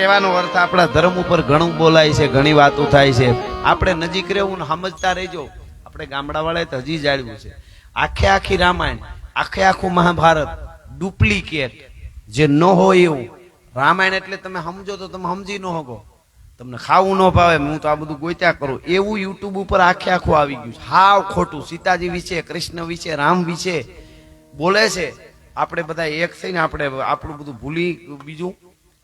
કહેવાનો અર્થ આપણા ધર્મ ઉપર ઘણું બોલાય છે, ઘણી વાતો થાય છે. આપણે નજીક રહેવું સમજતા રહેજો. આપણે ગામડાવાળાએ તો હજી જાળવ્યું છે. આખે આખી રામાયણ, આખે આખું મહાભારત, ડુપ્લિકેટ. જે ન હોય એવું. રામાયણ એટલે તમે સમજો તો તમે સમજી ન શકો. તમને ખાવું ન ભાવે, હું તો આ બધું ગોત્યા કરું. એવું યુટ્યુબ ઉપર આખે આખું આવી ગયું છે. હાવ ખોટું. સીતાજી વિશે, કૃષ્ણ વિશે, રામ વિશે બોલે છે. આપણે બધા એક થઈને આપણે આપણું બધું ભૂલી બીજું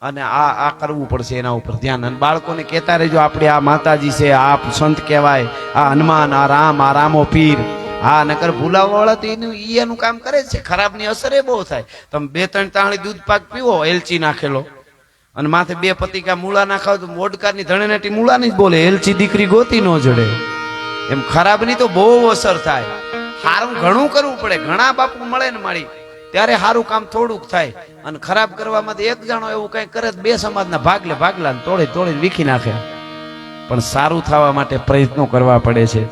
અને આ આ કરવું પડશે એના ઉપર ધ્યાન. અને બાળકોને કહેતા રહેજો, આપણે આ માતાજી છે આ સંત કહેવાય. આ હનુમાન, આ રામ, આ રામો પીર. હા નકર ભૂલાવાળા તો એનું ઈ એનું કામ કરે છે. ખરાબની અસર એ બહુ થાય. તમે બે ત્રણ તાણી દૂધ પાક પીવો, એલચી નાખેલો. અને માથે બે પતિકા મૂળા નાખાવ તો મોડકારની ધણેનાટી મૂળાની જ બોલે. એલચી દીકરી ગોતી ન જડે. એમ ખરાબની તો બહુ અસર થાય. સારું ઘણું કરવું પડે. ઘણા બાપુ મળે ને મારી ત્યારે સારું કામ થોડુંક થાય. અને ખરાબ કરવામાં એક જણો એવું કઈ કરે બે સમાજના ભાગલે ભાગલા તોડી તોડીને વીખી નાખે. પણ સારું થવા માટે પ્રયત્નો કરવા પડે છે.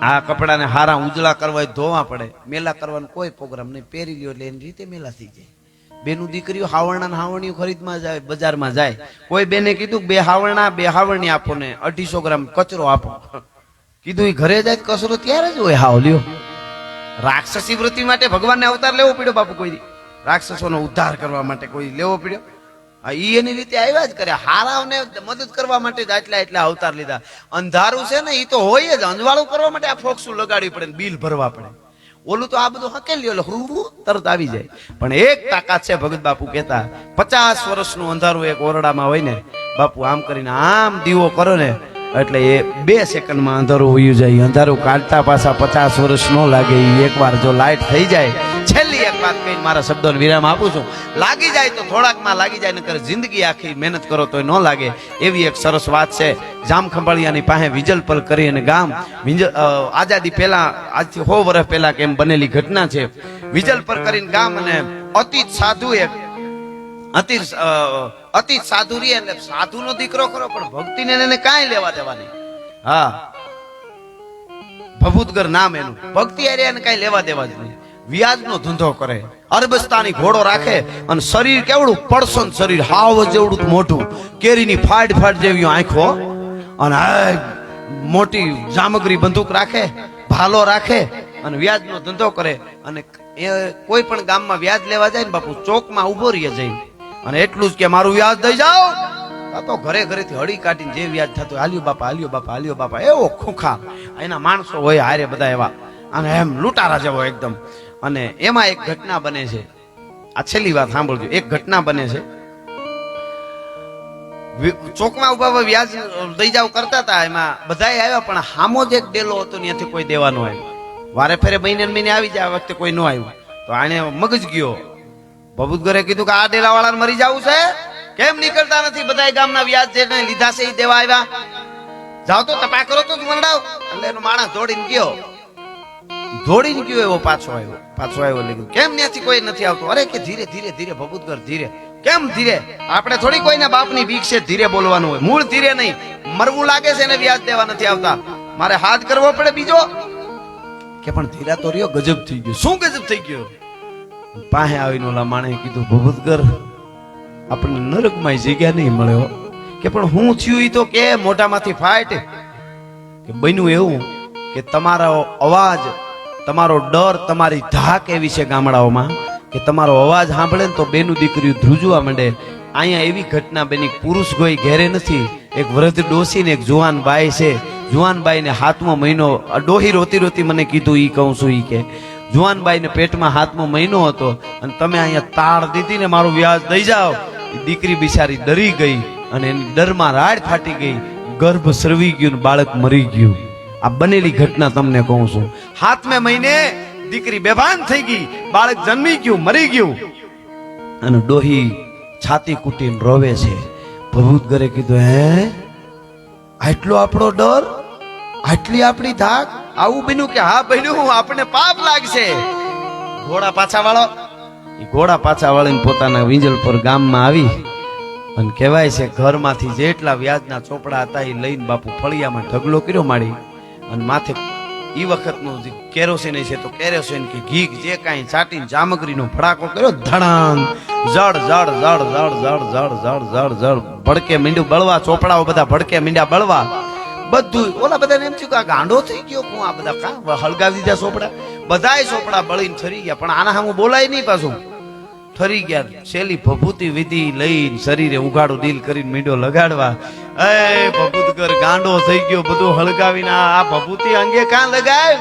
આ કપડાને હારા ઉજળા કરવા ધોવા પડે. મેલા કરવાનો કોઈ પ્રોગ્રામ નહીં. પહેરી લ્યો એટલે એની રીતે મેલા થઈ જાય. બેનું દીકરીઓ હાવરણા હાવણીઓ ખરીદમાં જાય, બજારમાં જાય. કોઈ બેને કીધું બે હાવરણા, બે હાવરણી આપો ને અઢીસો ગ્રામ કચરો આપો. કીધું એ ઘરે જાય કચરો ત્યારે જ હોય હાવ લ્યો. રાક્ષસી વૃત્તિ માટે ભગવાનને અવતાર લેવો પડ્યો બાપુ કોઈ રાક્ષસોનો ઉદ્ધાર કરવા માટે કોઈ લેવો પડ્યો? ઈ એની રીતે આવ્યા જ કરે હારાઓને મદદ કરવા માટે જ આટલા એટલા અવતાર લીધા. અંધારું છે ને એ તો હોય જ. અંજવાળું કરવા માટે આ ફોક્સું લગાડવી પડે બિલ ભરવા પડે. ઓલું તો આ બધું હકેલ્યો એટલે હું તરત આવી જાય. પણ એક તાકાત છે, ભગત બાપુ કહેતા. પચાસ વર્ષનું અંધારું એક ઓરડામાં હોય ને, બાપુ આમ કરીને આમ દીવો કરો ને એટલે એ બે સેકન્ડમાં અંધારું હોયું જાય. અંધારું કાઢતા પાછા પચાસ વર્ષ ન લાગે. એકવાર જો લાઇટ થઈ જાય, છેલ્લી એક વાત કહીને મારા શબ્દોને વિરામ આપું છું. લાગી જાય તો થોડાકમાં લાગી જાય, નકર જિંદગી આખી મહેનત કરો તોય ન લાગે. એવી એક સરસ વાત છે. જામખંભાળિયાની પાસે વિજલપલ કરી અને ગામ આઝાદી પહેલા આજથી સો વર્ષ પહેલા કેમ બનેલી ઘટના છે. વિજલપર કરીને ગામ અને અતિ સાધુ એક અતિ અતિ સાધુ રે એટલે સાધુનો દીકરો ખરો, પણ ભક્તિને એને કાંઈ લેવા દેવા નહીં. હા. ભભૂતગર નામ એનું. ભક્તિ હારે એને કાંઈ લેવા દેવા જ નહીં. વ્યાજનો ધંધો કરે. અરબસ્તાની ઘોડો રાખે અને શરીર કેવડું? પડસન શરીર, હાવ જેવડું મોઢું. કેરીની ફાડ ફાડ જેવી આંખો. અને મોટી જામગરી બંદૂક રાખે, ભાલો રાખે અને વ્યાજનો ધંધો કરે. અને એ કોઈ પણ ગામમાં વ્યાજ લેવા જાય ને બાપુ, ચોકમાં ઊભો રહીએ જઈને અને એટલું જ કે મારું વ્યાજ દઈ જાઓ. આ તો ઘરે ઘરેથી હળી કાઢીને જે વ્યાજ થતું હાલ્યો બાપા હાલ્યો બાપા હાલ્યો બાપા, એવો ખોખા એના માણસો હોય હારે બધા એવા. અને એમ લૂંટારા જેવો એકદમ. અને એમાં એક ઘટના બને છે. આ છેલ્લી વાત સાંભળજો. એક ઘટના બને છે. ચોકમાં ઊભા વ્યાજ દઈ જાવ કરતા હતા. એમાં બધાય આવ્યા, પણ હામો જ એક ડેલો હતો ત્યાંથી કોઈ દેવાનો આવ્યો વારે ફેરે મહિને મહિને આવી જાય વખતે કોઈ ન આવ્યું. તો આને મગજ ગયો. બબુતગરે કીધું કે આ ડેલા વાળાને મરી જવું છે? કેમ નીકળતા નથી? બધા ગામના વ્યાજ જે લીધા છે એ દેવા આવ્યા. જાઓ તો તપા કરો તો મંડાવ. એટલે એનો માણસ દોડીને ગયો. દોડીને ગયો એવો પાછો આવ્યો. પાછો આવ્યો લીધો કેમ ત્યાંથી કોઈ નથી આવતું? અરે કે ધીરે ધીરે ધીરે ભભૂતગર ધીરે. કેમ ધીરે? આપણે થોડી કોઈના બાપની બીક છે, ધીરે બોલવાનું હોય. મૂળ ધીરે નહીં. મરવું લાગે છે એને વ્યાજ દેવા નથી આવતા. મારે હાથ કરવો પડે બીજો. કે પણ ધીરા તો રહ્યો, ગજબ થઈ ગયો. શું ગજબ થઈ ગયો? પાસે આવીને ઓલા માણે કીધું ભૂભૂતગર આપણને નરકમાં જગ્યા નહીં મળ્યો કે પણ હું થયું એ તો કે મોઢામાંથી ફાટ. કે બન્યું એવું કે તમારો અવાજ, તમારો ડર, તમારી ધાક એવી છે ગામડાઓમાં કે તમારો અવાજ સાંભળે ને તો બેનું દીકરીઓ ધ્રુજવા માંડે. અહીંયા એવી ઘટના બની પુરુષ કોઈ ઘેરે નથી. એક વૃદ્ધ ડોસી ને એક જુવાન બાઈ છે. જુવાન બાઈને હાથમો મહિનો ડોહી રોતી રોતી મને કીધું, ઈ કહું છું, ઈ કે. જુવાન બાઈને પેટમાં હાથમો મહિનો હતો અને તમે અહીંયા તાળ દીધી ને મારું વ્યાજ દઈ જાઓ. દીકરી બિચારી ડરી ગઈ અને એની ડરમાં રાડ ફાટી ગઈ. ગર્ભ સરવી ગયું ને બાળક મરી ગયું. આ બનેલી ઘટના તમને કહું છું. હાથમે મહિને દીકરી બેભાન થઈ ગઈ. બાળક જન્મી ગયું, મરી ગયું. અને ડોહી છાતી કૂટીને રોવે છે. ભભૂત ઘરે કીધું, હે? આટલો આપણો ડર? આટલી આપણી ધાક? આવું બન્યું કે હા બન્યું આપણે પાપ લાગશે. ઘોડા પાછા વાળો. એ ઘોડા પાછા વાળીને પોતાના વિંજલપુર ગામમાં આવી અને કહેવાય છે ઘરમાંથી જેટલા વ્યાજના ચોપડા હતા એ લઈને બાપુ ફળિયામાં ઢગલો કર્યો માડી અને માથે એ વખતનું જે કેરોસીન છે તો કેરોસીન કે ઘી જે કાંઈ છાટીને જામગરીનો ફડાકો કર્યો, ધડાંગ. જડ જડ જડ જડ જડ જડ જડ જડ જડ, ભડકે મીંડું બળવા, ચોપડાઓ બધા ભડકે મીંડ્યા બળવા. બધું ઓલા બધાને એમ થયું કે આ ગાંડો થઈ ગયો હું આ બધા કા? હળગાવી દીધા સોપડા. બધાય સોપડા બળીને ઠરી ગયા, પણ આના સામું બોલાય નહીં પાછું. ઠરી ગયા. છેલી ભભૂતિ વિધિ લઈને શરીરે ઉઘાડું દિલ કરીને મીંડો લગાડવા. એ ભભૂત કર ગાંડો થઈ ગયો, બધું હળગાવીને આ ભભૂતિ અંગે કાં લગાય?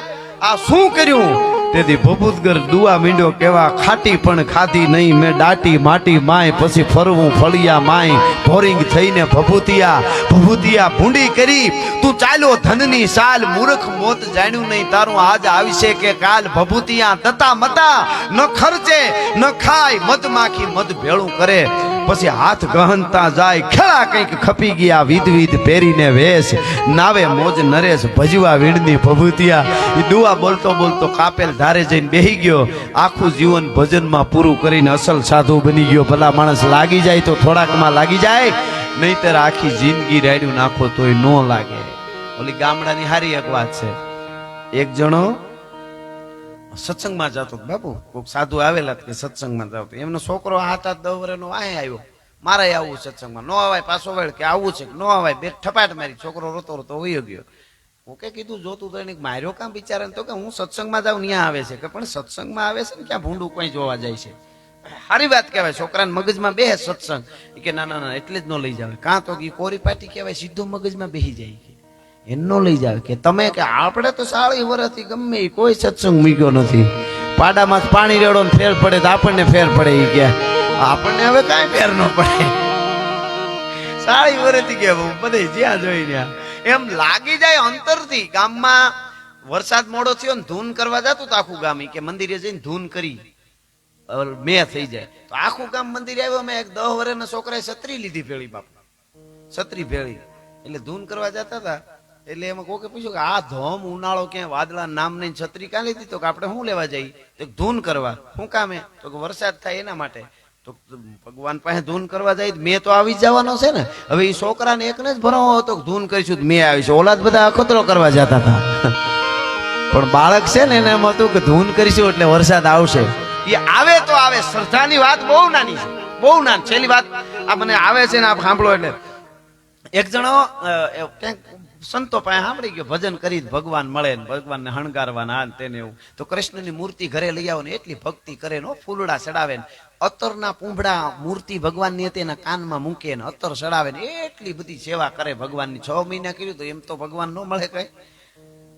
આ શું કર્યું? તેથી ભભૂતગર દુઆ મીંડો કેવા, ખાટી પણ ખાધી નહીં, મેં દાટી માટી માય, પછી ફરવું ફળિયા માય. ભોરિંગ થઈને ભભૂતિયા ભભૂતિયા, ભૂંડી કરી, તું ચાલ્યો ધનની સાલ. મૂર્ખ મોત જાણ્યું નહીં, તારું આજ આવશે કે કાલ. ભભૂતિયા તતા મતા, ન ખર્ચે, ન ખાય મધ માખી મધ ભેળું કરે. પછી હાથ ગહનતા જાય ખેડા કંઈક ખપી ગયા વિધ વિધ પહેરીને વેશ. નાવે મોજ નરેશ, ભજવા વીણની ભભૂતિયા. એ દુઆ બોલતો બોલતો કાપેલ ધારે જઈને બેહી ગયો. આખું જીવન ભજનમાં પૂરું કરીને અસલ સાધુ બની ગયો. ભલા માણસ લાગી જાય તો થોડાકમાં લાગી જાય, નહીતર આખી જિંદગી રાડ્યું નાખો તોય ન લાગે. ઓલી ગામડાની હારી એક વાત છે. એક જણો સત્સંગમાં જતો. બાપુ. કોઈક સાધુ આવેલા કે સત્સંગમાં જતો એમનો છોકરો હાથ હાથ દસ વર્ષનો આય આવ્યો. મારે આવવું સત્સંગમાં. નો અવાય પાછો વળ કે આવું છે ન અવાય. બે ઠપાટ મારી છોકરો રોતો રોતો વયો ગયો. હું કે કીધું જોતું તો એને માર્યો કામ બિચારાને તો કે હું સત્સંગમાં જાઉં ત્યાં આવે છે કે પણ સત્સંગમાં આવે છે ને ક્યાં ભૂંડું કોઈ જોવા જાય છે. સારી વાત કહેવાય. છોકરાને મગજમાં બે સત્સંગ. કે ના ના ના એટલે જ ન લઈ જાવે કાં તો કે કોરી પાટી કહેવાય સીધું મગજમાં બેસી જાય એનો લઈ જાવ કે તમે કે આપણે તો સાળી વર્ષથી ગમે કોઈ સત્સંગ મૂક્યો નથી. પાડામાં પાણી રેડો ને ફેર પડે તો આપણને ફેર પડે એ કે. આપણને હવે કાંઈ ફેર ન પડે. સાળી વર્ષથી કે બધે જ્યાં જોઈ ત્યાં એમ લાગી જાય અંતરથી. ગામમાં વરસાદ મોડો થયો ને ધૂન કરવા જતું તો આખું ગામ કે મંદિરે જઈને ધૂન કરી. મેં થઈ જાય. તો આખું ગામ મંદિરે આવ્યો મેં એક દહ વર્ષના છોકરાએ છત્રી લીધી ભેળી બાપા. છત્રી ભેળી. એટલે ધૂન કરવા જતા હતા એટલે એમાં કોકે પૂછ્યું કે આ ધોમ ઉનાળો ક્યાંય વાદળા નામ નહીં, છત્રી કાં લીધી? તો કે આપણે શું લેવા જઈએ? તો ધૂન કરવા. શું કામે તો કે વરસાદ થાય એના માટે. તો ભગવાન પાસે ધૂન કરવા જાય મેં તો આવી જ જવાનો છે ને. હવે એ છોકરાને એકને જ ભરવો હતો ધૂન કરીશું મેં આવીશું ઓલા જ બધા અખતરો કરવા જતા હતા. પણ બાળક છે ને એને એમ હતું કે ધૂન કરીશું એટલે વરસાદ આવશે. એ આવે તો આવે. શ્રદ્ધાની વાત બહુ નાની છે. બહુ નાની છેલ્લી વાત આ મને આવે છે ને આપ સાંભળો એટલે. એક જણો ક્યાંક સંતો પાસે સાંભળી ગયો, ભજન કરી ભગવાન મળે ને ભગવાનને હણગારવાના આ તેને એવું. તો કૃષ્ણની મૂર્તિ ઘરે લઈ આવો ને એટલી ભક્તિ કરે ને ફૂલડા ચડાવે ને. અત્તરના પૂંભડા મૂર્તિ ભગવાનની હતી એના કાનમાં મૂકે ને અતર ચડાવે ને એટલી બધી સેવા કરે ભગવાનની. છ મહિના કર્યું તો એમ તો ભગવાન ન મળે કઈ.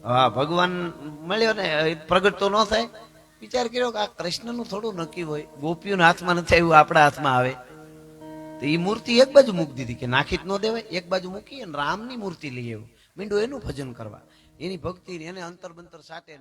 હા, ભગવાન મળ્યો ને પ્રગટ તો ન થાય. વિચાર કર્યો કે આ કૃષ્ણનું થોડું નક્કી હોય. ગોપીઓના હાથમાં નથી આવ્યું, આપણા હાથમાં આવે. તો એ મૂર્તિ એક બાજુ મૂકી દીધી કે નાખી જ ન દેવાય. એક બાજુ મૂકી અને રામની મૂર્તિ લઈ આવ્યું. મીંડું એનું ભજન કરવા. એની ભક્તિ એને અંતર બંતર સાથે